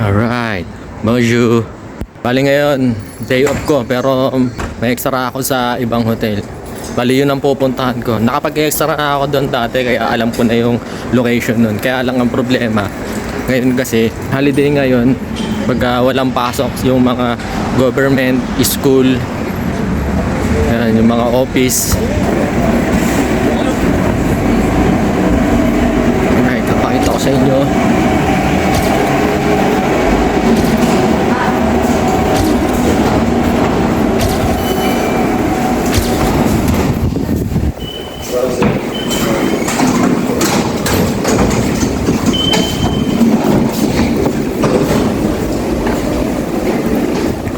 Alright. Bonjour. Bali ngayon, day off ko pero may extra ako sa ibang hotel. Bali yun ang pupuntahan ko. Nakapag-extra na ako doon dati kaya alam ko na yung location nun. Kaya lang ang problema. Ngayon kasi, holiday ngayon, pag walang pasok yung mga government, school, yan, yung mga office. Alright, kapakita ko sa inyo.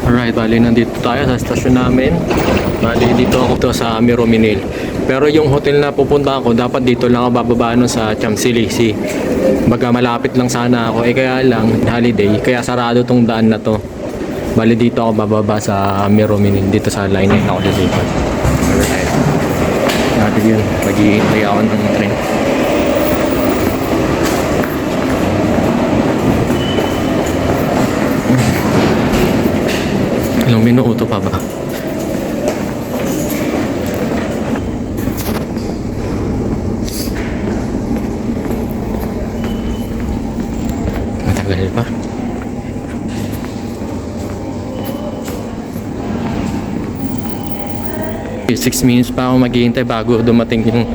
Alright, bali nandito tayo sa stasyon namin. Bali dito ako to sa Mirominil. Pero yung hotel na pupunta ako, dapat dito lang ako bababa nun sa Champs-Élysées. Baga malapit lang sana ako. Eh kaya lang, holiday, kaya sarado tong daan na to. Bali dito ako bababa sa Mirominil, dito sa line 9 ako lilipat. Alright. Natin yun, mag-iintay ako ng train. Ilang minuto pa ba? Matagal pa. Six minutes pa ako maghihintay bago dumating yung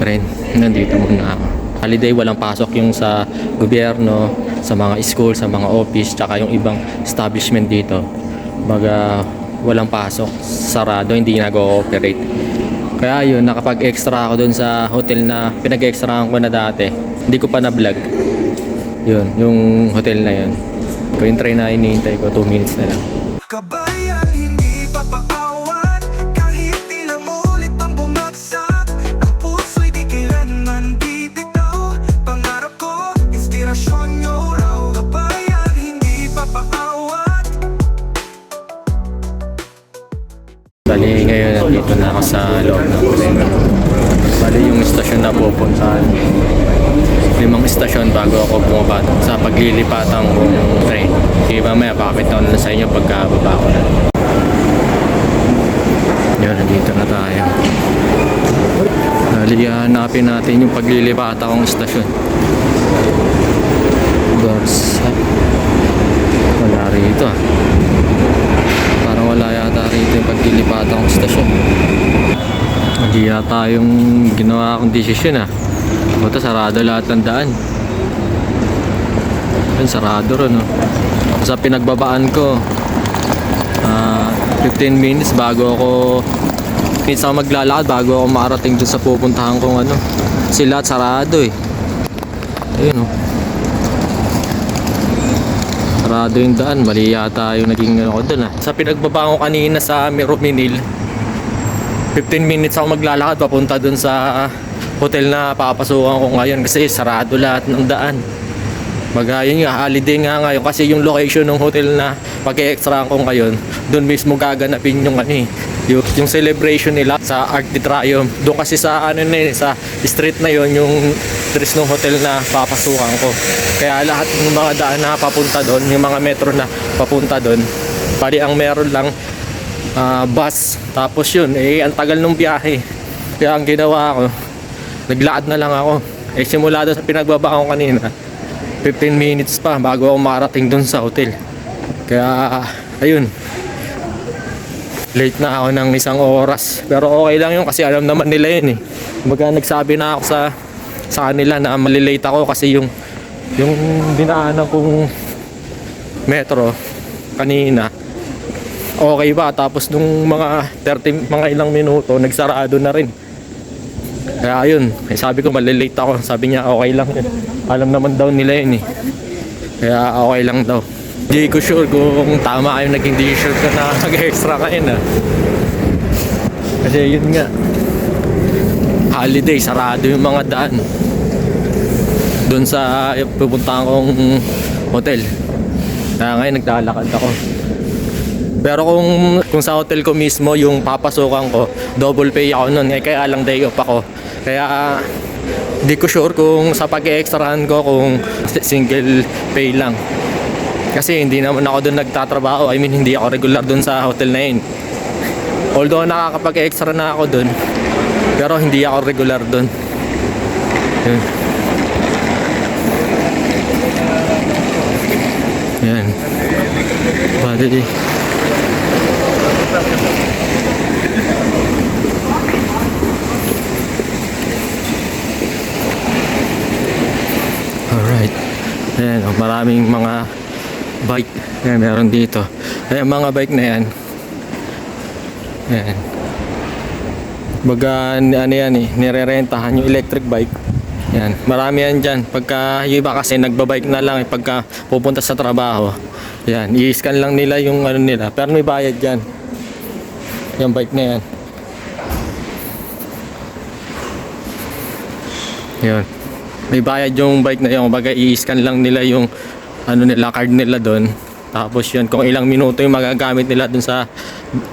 train. Nandito muna ako. Holiday, walang pasok yung sa gobyerno, sa mga school, sa mga office, tsaka yung ibang establishment dito. Baga, walang pasok. Sarado, hindi nag-ooperate. Kaya yun, nakapag-extra ako dun sa hotel na pinag-extrahan ko na dati. Hindi ko pa na-vlog. Yun, yung hotel na yun. Kung yung train na hinihintay ko, 2 minutes na lang. Kabayan, nandito na ako sa loob ng. Bali yung istasyon na pupuntahan. Limang istasyon bago ako bumaba sa paglilipatan kong train. Sige mamaya pakita ko na sa inyo pagkababa ko na. Yun, nandito na tayo. Bali hanapin natin yung paglilipatan kong istasyon. Doors. Wala rito ah. Parang wala yata rito yung paglilipatan kong istasyon. Hindi yata yung ginawa kong desisyon ah. Buta sarado lahat ng daan. Yan, sarado ron oh. Sa pinagbabaan ko, ah 15 minutes bago ako minutes ako maglalakad bago ako makarating dun sa pupuntahan kong ano. Lahat sarado eh. Ayun oh. Sarado yung daan, mali yata yung naging ano ko doon ah. Sa pinagbaba ko kanina sa Mirominil, 15 minutes ako maglalakad papunta doon sa hotel na papasukan ko ngayon kasi sarado lahat ng daan. Baga yun nga, holiday nga ngayon kasi yung location ng hotel na pag-extra ko ngayon, doon mismo gaganapin yung ano eh, yung, yung celebration nila sa Arc de Triomphe. Doon kasi sa ano na sa street na yon yung dress ng hotel na papasukan ko. Kaya lahat ng mga daan na papunta doon, yung mga metro na papunta doon, pari ang meron lang ah, bus. Tapos yun, eh ang tagal ng biyahe. Kaya ang ginawa ko, naglakad na lang ako. Eh simula doon sa pinagbaba ko kanina, 15 minutes pa bago ako marating doon sa hotel. Kaya, ayun. Late na ako ng isang oras. Pero okay lang yun kasi alam naman nila yun eh. Kumbaga nagsabi na ako sa sa kanila na malilate ako kasi yung yung dinaanan kong metro kanina okay ba tapos nung mga 30 mga ilang minuto nagsarado na rin kaya ayun eh, sabi ko malilate ako. Sabi niya okay lang. Alam naman daw nila yun eh. Kaya okay lang daw. Hindi ko sure kung tama yung naging decision ko na mag-extra kayo na kasi yun nga holiday sarado yung mga daan. Doon sa pupuntahan kong hotel. Kaya ngayon naglalakad ako Pero kung kung sa hotel ko mismo yung papasukan ko, double pay ako noon. Eh kaya lang day off ako. Kaya di ko sure kung sa pag-extrahan ko kung single pay lang. Kasi hindi naman ako doon nagtatrabaho. I mean, hindi ako regular doon sa hotel na yun. Although nakakapag-extra na ako doon, pero hindi ako regular doon. Yun. Yan. Bali. Alright. Ayan, oh, maraming mga bike na meron dito. Ayan, mga bike na yan. Ayan. Baga, ano yan eh, nire-rentahan yung electric bike. Yan, marami yan dyan. Pagka yung iba kasi nagbabike na lang eh, pagka pupunta sa trabaho. Yan, i-scan lang nila yung ano nila. Pero may bayad dyan. Yung bike na yan. Yan. May bayad yung bike na yun. Baga i-scan lang nila yung ano nila, card nila doon. Tapos yun, kung ilang minuto yung magagamit nila dun sa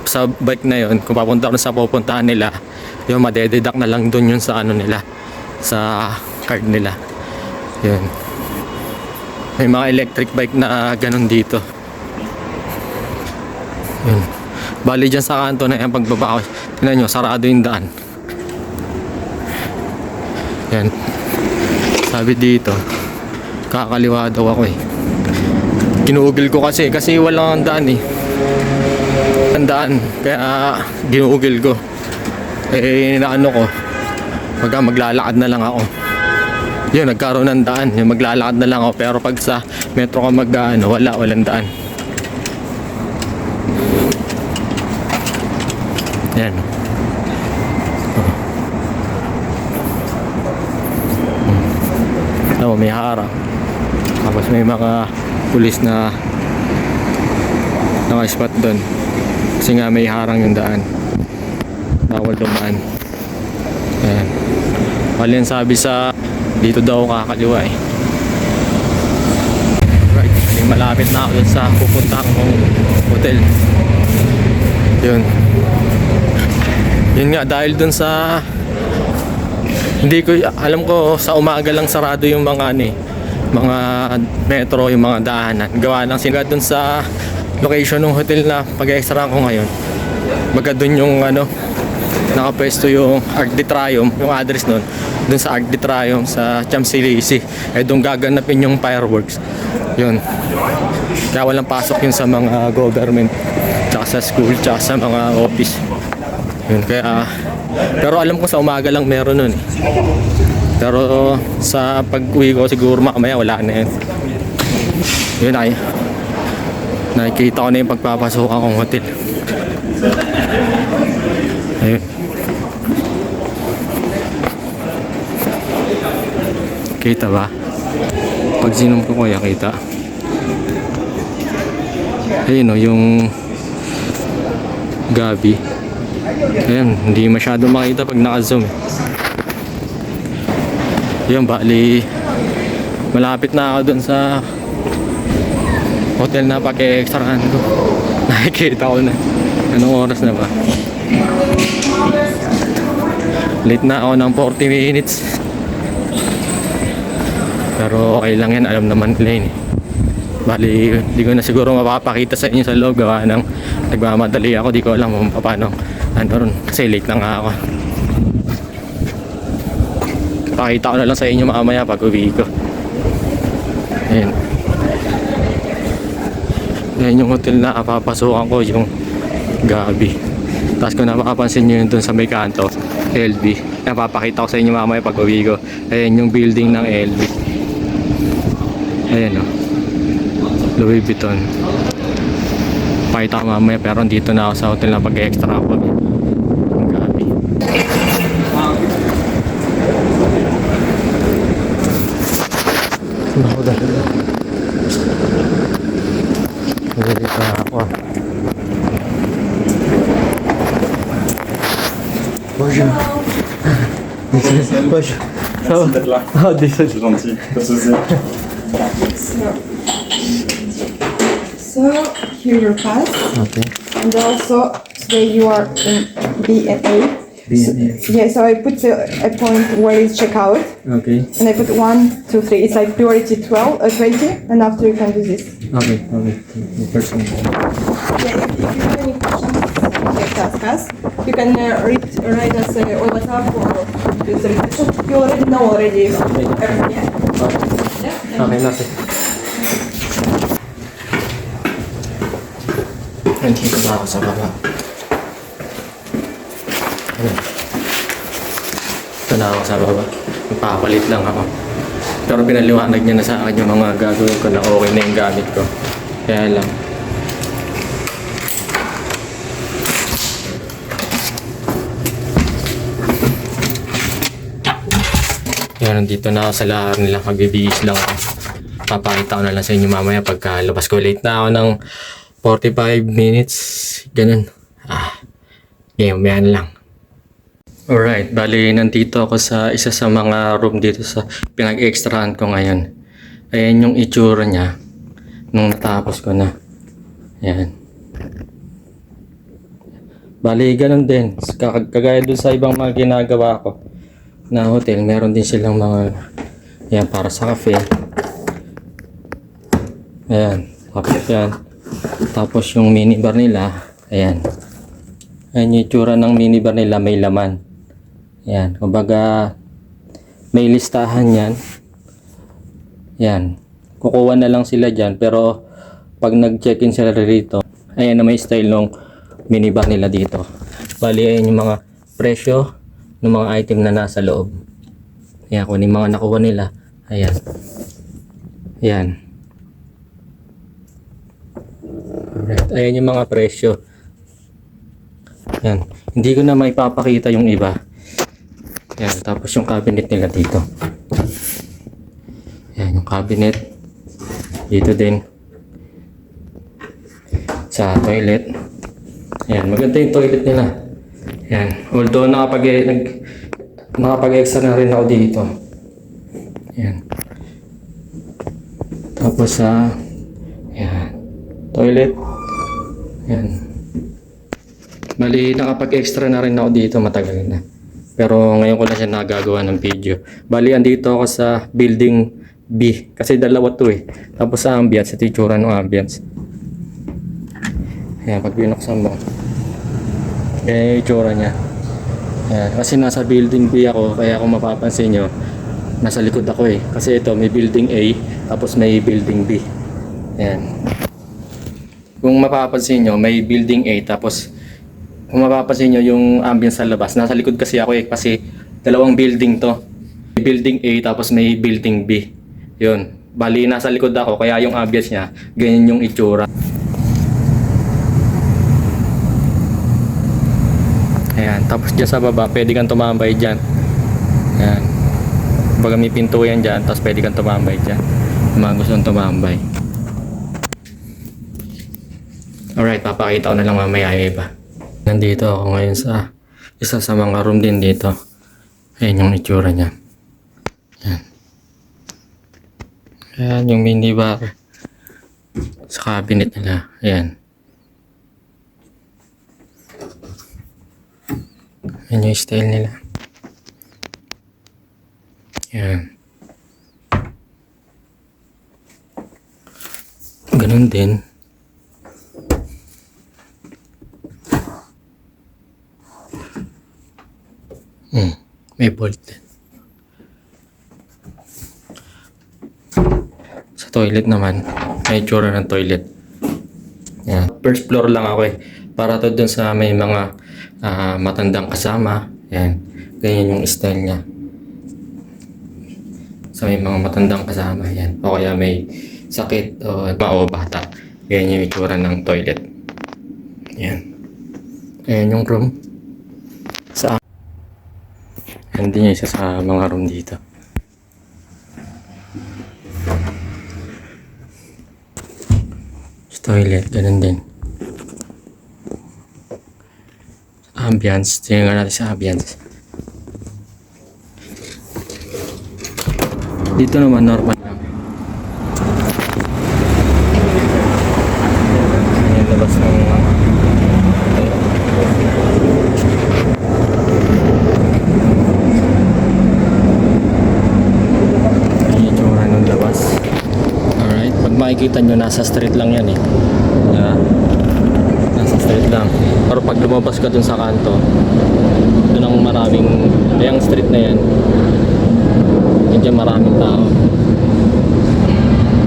sa bike na yun, kung papunta sa pupuntahan nila, yung madededuct na lang dun yun sa ano nila, sa card nila. Yun. May mga electric bike na ganun dito. Yun. Bali dyan sa kanto na yung pagbaba ko. Tingnan nyo, sarado yung daan. Yan. Sabi dito, kakaliwa daw ako eh. Ginuugil ko kasi, kasi walang daan eh. Daan, kaya ginuugil ko. Eh, naano ko, pagka maglalakad na lang ako. Yun, nagkaroon ng daan. Yung maglalakad na lang ako. Pero pag sa metro ka mag ano, wala, walang daan. Yan. May harang. Tapos may mga pulis na naka-spot doon. Kasi nga may harang yung daan. Bawal dumaan. Ayan. Bali sabi sa dito daw kakaliwa eh. Right, malapit na ako sa pupuntahan kong hotel. Yun. Yun nga, dahil dun sa hindi ko alam ko sa umaga lang sarado yung mga ano eh, mga metro, yung mga daanan. Gawa lang sila dun sa location ng hotel na pag-extra ko ngayon. Baga dun yung ano, nakapwesto yung Arc de Triumph, yung address nun, dun sa Arc de Triumph sa Champs-Élysées. Eh dun gaganapin yung fireworks. Yun. Kaya walang pasok yun sa mga government, tsaka sa school, tsaka sa mga office. Yun, kaya pero alam ko sa umaga lang meron nun eh. Pero sa pag-uwi ko siguro mamaya wala na yun. Yun ay. Nakikita ko na yung pagpapasukan kong hotel. Ayun. Kita ba? Pag sinom ko kuya kita. Ayun o, yung gabi. Ayan, hindi masyado makita pag naka-zoom. eh. Yun, bali malapit na ako dun sa hotel na pag-extraan ko. Nakikita ko na. Anong oras na ba? Late na ako ng 40 minutes. Pero okay lang yan, alam naman nila yun eh. Bali, di ko na siguro mapapakita sa inyo sa loob gawa ng nagmamadali ako, di ko alam kung paano ano ron, kasi late na nga ako. Pakita ko na lang sa inyo mamaya pag uwi ko. Ayan. Ayan yung hotel na papasukan ko, yung Gabi. Tapos kung napapansin nyo yun dun sa may kanto, LB. Napapakita ko sa inyo mamaya pag uwi ko. Ayan yung building ng LB. Ayan o. Louis Vuitton. Pakita ko mamaya pero dito na ako sa hotel na pag-extra ako. Bonjour. Ça va d'être là. Ah, désolé. C'est gentil. Pas de souci. So here your pass, Okay. and also today you are in B and A. BNF. Yeah, so I put a, a point where is checkout, Okay. and I put one, two, three. It's like priority 12, uh, 20, and after you can do this. Okay, okay. The first one. Yeah, if, if you have any questions, you can ask us. You can uh, read, write us uh, on WhatsApp or use the reception. You already know already everything, yeah? Okay. Yeah. Okay, nasa. Nandito ba ako sa baba? Ano? Ito na ako sa baba. Magpapalit lang ako. Pero pinaliwanag niya na sa akin yung mga gagawin ko na okay na yung gamit ko. Kaya lang. Yan, nandito na sa lahar nila. Magbibihis lang ako. Papakita ko na lang sa inyo mamaya pagka labas ko. Late na ako ng 45 minutes. Ganun. Ah, game, yan lang. Alright, bali nandito ako sa isa sa mga room dito sa pinag-extrahan ko ngayon. Ayan yung itsura niya nung natapos ko na. Ayan. Bali, ganun din. Kag- Kagaya dun sa ibang mga ginagawa ko na hotel, meron din silang mga yan para sa cafe. Ayan, tapos yan. Tapos yung minibar nila, ayan. Ayan yung itsura ng minibar nila, may laman. Ayan, kumbaga may listahan yan. Yan. Kukuha na lang sila dyan, pero pag nag-check-in sila rito, ayan na may style ng minibar nila dito. Bali, ayan yung mga presyo ng mga item na nasa loob. Ayan, kung yung mga nakuha nila. Ayan. Ayan. Alright. Ayan yung mga presyo. Ayan. Hindi ko na may papakita yung iba. Ayan. Tapos yung cabinet nila dito. Ayan yung cabinet. Dito din. Sa toilet. Ayan. Maganda yung toilet nila. Ayan. Although nakapag nag nakapag-extra na rin ako dito. Ayan. Tapos sa ayan. Toilet. Ayan. Bali, nakapag-extra na rin ako dito matagal na. Pero ngayon ko lang siya nagagawa ng video. Bali, andito ako sa building B. Kasi dalawa to eh. Tapos sa ambience, ito yung tsura ng ambience. Ayan, pag binuksan mo. Ayan yung tsura niya. Ayan, kasi nasa building B ako, kaya kung mapapansin nyo, nasa likod ako eh. Kasi ito, may building A, tapos may building B. Ayan. Kung mapapansin nyo, may building A, tapos kung mapapansin nyo yung ambience sa labas, nasa likod kasi ako eh, kasi dalawang building to. May building A, tapos may building B. Yun. Bali, nasa likod ako, kaya yung ambience niya, ganyan yung itsura. Ayan, tapos dyan sa baba, pwede kang tumambay dyan. Ayan. Baga may pinto yan dyan, tapos pwede kang tumambay dyan. Yung mga gustong tumambay. Alright, papakita ko na lang mamaya yung iba. Nandito ako ngayon sa isa sa mga room din dito. Ayan yung itsura niya. Ayan. Ayan yung minibar. Sa cabinet nila. Ayan. Yan yung style nila. Yan. Ganun din. Hmm. May bolt din. Sa toilet naman, may tsura ng toilet. Yan. First floor lang ako eh. Para to dun sa may mga ah, matandang kasama. Yan. Ganyan yung style niya. Sa may mga matandang kasama. Yan. O kaya may sakit o, o bata. Ganyan yung itsura ng toilet. Yan. Ayan yung room. Sa din yung isa sa mga room dito. Sa toilet, ganun din. ambience. Tingnan natin sa ambience. Dito naman normal lang. Ayan, labas ng ano. Ayan, yung pag makikita nyo, nasa street lang yan eh. Lang. Pero pag lumabas ka dun sa kanto, dun ang maraming, yung street na yan, medyo maraming tao.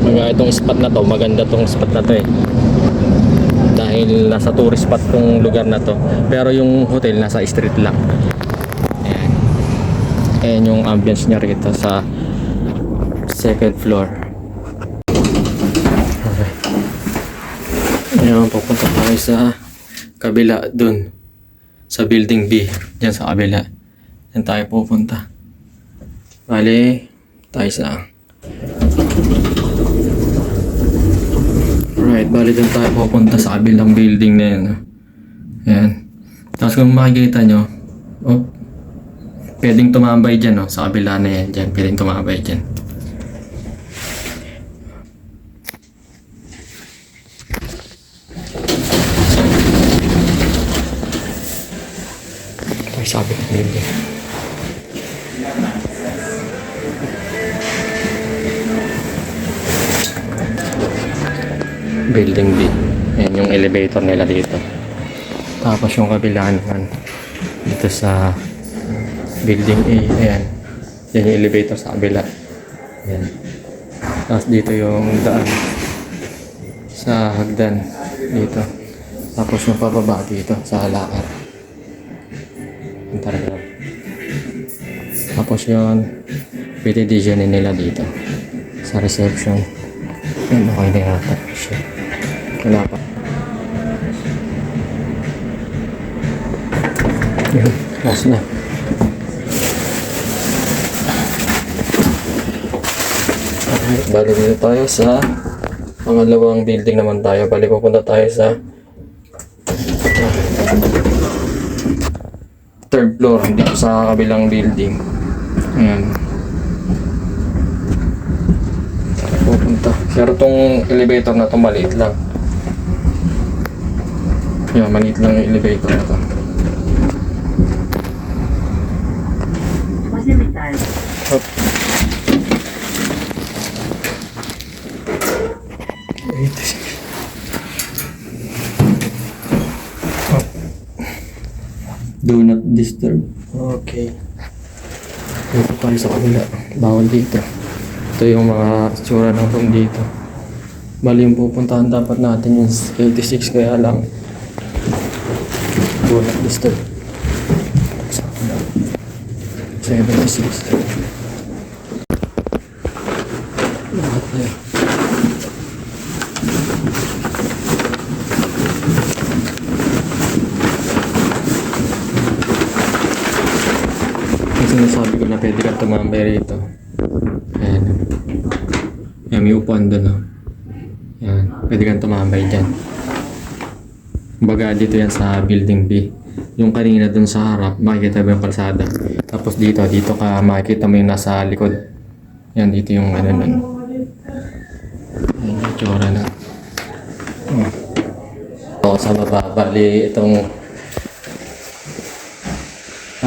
Mga itong spot na to, maganda tong spot na to eh. Dahil nasa tourist spot tong lugar na to. Pero yung hotel nasa street lang. Ayan. Ayan yung ambience niya rito sa second floor. Okay. Ayan, pupunta tayo sa kabila dun. Sa building B. Diyan sa kabila. Diyan tayo pupunta. Bali, tayo sa Right, bali dun tayo pupunta sa kabilang building na yun. Ayan. Tapos kung makikita nyo, oh, pwedeng tumambay dyan, no? Sa kabila na yan, dyan. Pwedeng tumambay dyan. Sabi ng building. Building B. Ayan yung elevator nila dito. Tapos yung kabila naman dito sa building A. Ayan. Yan yung elevator sa kabila. Ayan. Tapos dito yung daan sa hagdan dito. Tapos yung pababa dito sa lakad. Yung talaga. Tapos yun, pwede disionin nila dito sa reception. Yan, okay na yata. Shit. Wala pa. Yun, last na. Alright, bali dito tayo sa pangalawang building naman tayo. Bali pupunta tayo sa floor dito sa kabilang building. Ayan. Pupunta. Pero tong elevator na to maliit lang. Yan, maliit lang yung elevator na to. Do not disturb. Okay. Dito tayo sa kabila. Bawal dito. Ito yung mga tsura ng room dito. Bali yung pupuntahan dapat natin yung 86 kaya lang. Do not disturb. Sa kabila. 76. Sinasabi ko na pwede kang tumambay rito. Ayan. Ayan, may upuan doon. Oh. Ayan, pwede kang tumambay dyan. Kumbaga dito yan sa building B. Yung kanina dun sa harap, makikita mo yung kalsada. Tapos dito, dito ka makikita mo yung nasa likod. Yan, dito yung ano nun. Ayan yung tsura na. Oh. Oo, sa baba, bali itong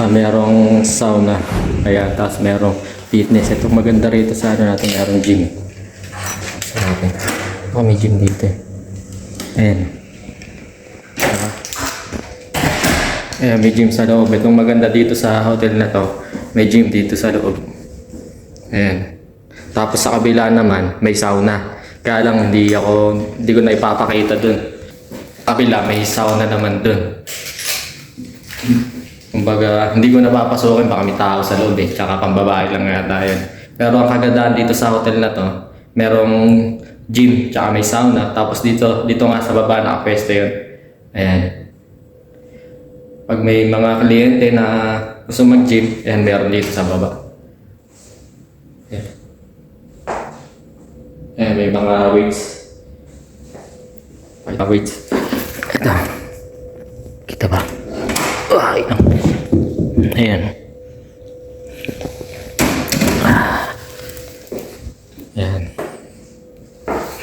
ah, merong sauna. Ayan, tapos merong fitness. Itong maganda rito sa ano natin, merong gym. Sa natin. Oh, may gym dito eh. Ayan. Ayan, may gym sa loob. Itong maganda dito sa hotel na to, may gym dito sa loob. Ayan. Tapos sa kabila naman, may sauna. Kaya lang hindi ako, hindi ko na ipapakita dun. Kabila, may sauna naman dun. Kumbaga, hindi ko napapasukin, baka may tao sa loob eh. Tsaka pambabae lang yata yun. Pero ang kagandaan dito sa hotel na to, merong gym, tsaka may sauna. Tapos dito, dito nga sa baba, nakapwesto yun. Ayan. Pag may mga kliyente na gusto mag-gym, ayan, meron dito sa baba. Ayan. Ayan, may mga weights. May weights. Ito. Kita ba? Ay, ayan. Ayan.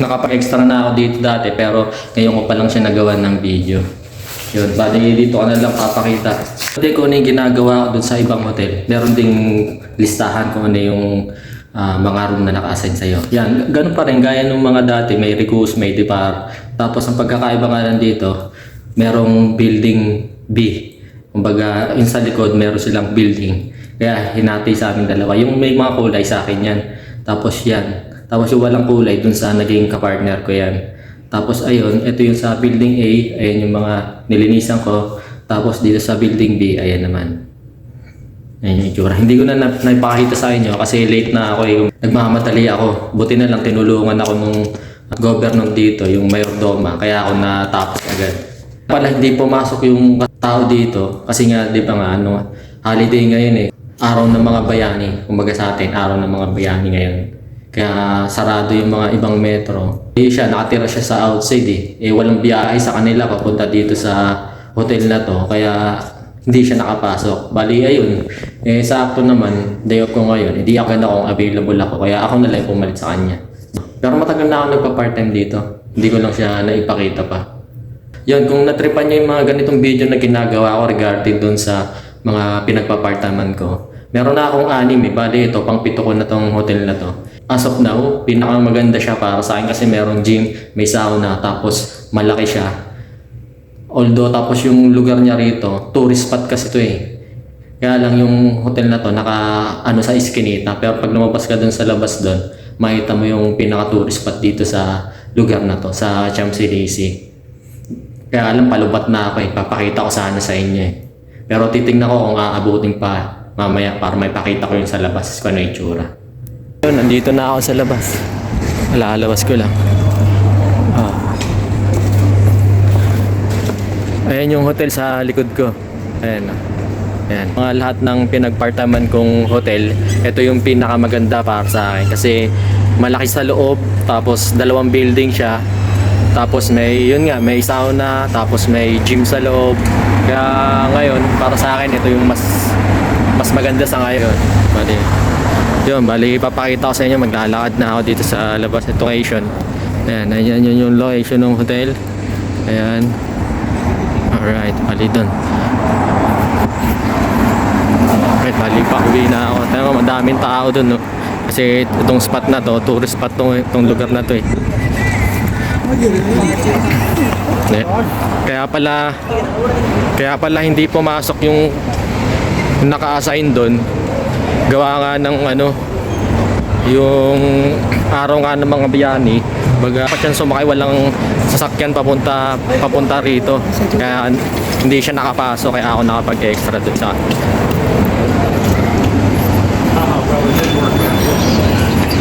Nakapag-extra na ako dito dati pero ngayon ko pa lang siya nagawa ng video. Yun, bali dito ko na lang papakita. Pwede ko ano yung ginagawa dun sa ibang hotel. Meron ding listahan kung ano yung ah, mga room na naka-assign sa'yo. Yan, ganun pa rin, gaya nung mga dati, may recus, may depart. Tapos ang pagkakaiba nga lang dito, merong building B. Kumbaga, yung sa likod, meron silang building. Kaya hinati sa amin dalawa. Yung may mga kulay sa akin yan. Tapos yan. Tapos yung walang kulay dun sa naging kapartner ko yan. Tapos ayun, ito yung sa building A, ayan yung mga nilinisan ko. Tapos dito sa building B, ayan naman. Ayan yung itsura. Hindi ko na nap- naipakita sa inyo kasi late na ako eh. Nagmamadali ako. Buti na lang tinulungan ako nung governor dito, yung mayordoma. Kaya ako natapos agad. Pala hindi pumasok yung tao dito kasi nga di ba nga ano, holiday ngayon eh. Araw ng mga bayani. Kumbaga sa atin, araw ng mga bayani ngayon. Kaya sarado yung mga ibang metro. Eh siya, nakatira siya sa outside eh. Eh walang biyahe sa kanila papunta dito sa hotel na to. Kaya hindi siya nakapasok. Bali, ayun. Eh, sakto naman, day off ko ngayon. Hindi agad akong available ako. Kaya ako na lang pumalit sa kanya. Pero matagal na ako nagpa-part-time dito. Hindi ko lang siya naipakita pa. Yun, kung natripan niyo yung mga ganitong video na ginagawa ko regarding dun sa mga pinagpa-part-timean ko. Meron na akong anim eh. Bali, ito, pang pito ko na tong hotel na to. As of now, pinakamaganda siya para sa akin kasi merong gym, may sauna, tapos malaki siya. Although tapos yung lugar niya rito, tourist spot kasi to eh. Kaya lang yung hotel na to naka ano sa iskinita pero pag lumabas ka dun sa labas dun, makita mo yung pinaka tourist spot dito sa lugar na to sa Champs-Élysées. Kaya alam palubat na ako eh, papakita ko sana sa inyo eh. Pero titingnan ko kung aabutin pa mamaya para may pakita ko yung sa labas kung ano yung itsura. Yun, nandito na ako sa labas. Lalabas ko lang. Ah. Ayan yung hotel sa likod ko. Ayan. Ayan. Mga lahat ng pinagpartaman kong hotel, ito yung pinakamaganda para sa akin. Kasi malaki sa loob, tapos dalawang building siya. Tapos may, yun nga, may sauna, tapos may gym sa loob. Kaya ngayon, para sa akin, ito yung mas mas maganda sa ngayon. Bali, yun, bali, papakita ko sa inyo, maglalakad na ako dito sa labas ng location. Ayan, ayan yun yung location ng hotel. Ayan. Alright, bali dun. Alright, bali pa, uwi na ako. Tama, madaming tao dun, no? Kasi itong spot na to, tourist spot tong, itong lugar na to eh. Eh, Kaya pala, kaya pala hindi pumasok yung naka-assign doon. Gawa nga ng ano, yung araw nga ng mga biyani, baga pa siyang sumakay walang sasakyan papunta papunta rito. Kaya hindi siya nakapasok kaya ako nakapag-extra doon sa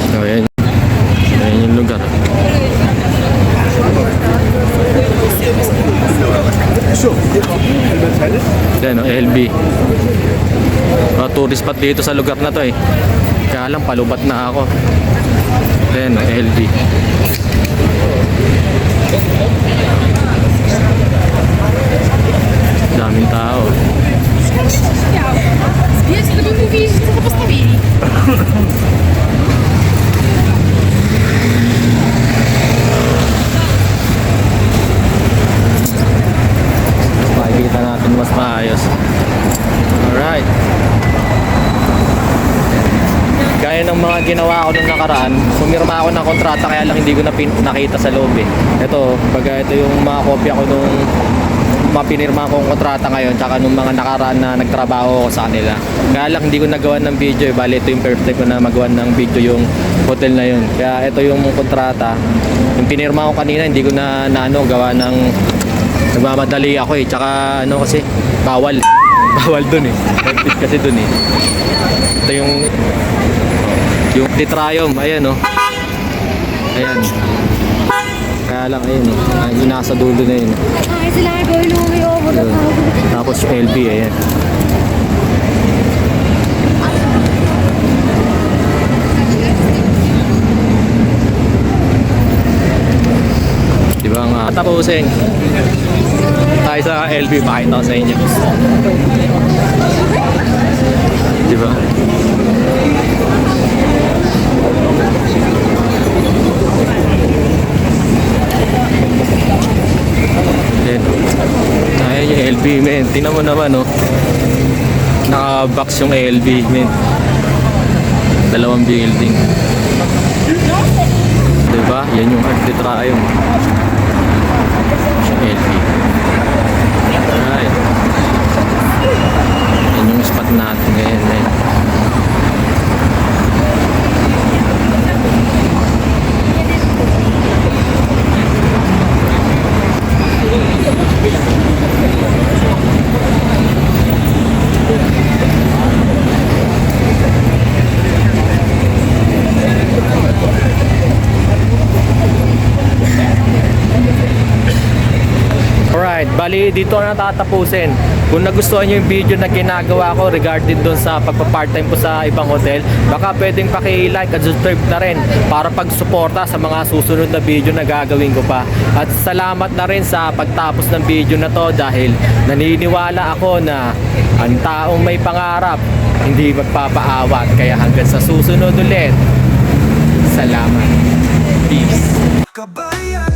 So, yan. Yan yung lugar. Yan, oh, LB. Mga tourist spot dito sa lugar na to eh. Kaya lang, palubat na ako. Yan, oh, LB. Daming tao. Если бы вы увидели, что вы natin mas maayos. Alright. Gaya ng mga ginawa ko nung nakaraan, pumirma ako ng kontrata kaya lang hindi ko na nakita sa loob eh. Ito, baga ito yung mga kopya ko nung mga pinirma kong kontrata ngayon tsaka nung mga nakaraan na nagtrabaho ko sa kanila. Kaya lang hindi ko nagawa ng video eh. Bali ito yung time ko na magawa ng video yung hotel na yun. Kaya ito yung kontrata. Yung pinirma ko kanina hindi ko na, na ano, gawa ng Nagmamadali ako eh. Tsaka ano kasi, bawal. bawal dun eh. Higpit kasi dun eh. Ito yung yung titrayom. Ayan oh. Ayan. Kaya lang ayun oh. Ah, Yung nasa dulo na yun. The Yun. Tapos LB ayan. Di ba nga tapusin? Tayo sa LB, pakita ko sa inyo. Di ba? Ayan. Ayan yung LB, men. Tingnan mo naman, oh. Naka-box yung LB, men. Dalawang building. Diba? Yan yung Artitrium. LV. Alright. Yan yung spot natin ngayon. Eh. Alright, bali dito na tatapusin. Kung nagustuhan nyo yung video na ginagawa ko regarding doon sa pagpa-part-time ko sa ibang hotel, baka pwedeng paki-like at subscribe na rin para pag-suporta sa mga susunod na video na gagawin ko pa. At salamat na rin sa pagtapos ng video na to dahil naniniwala ako na ang taong may pangarap hindi magpapaawat. Kaya hanggang sa susunod ulit, salamat. Peace. Kabayan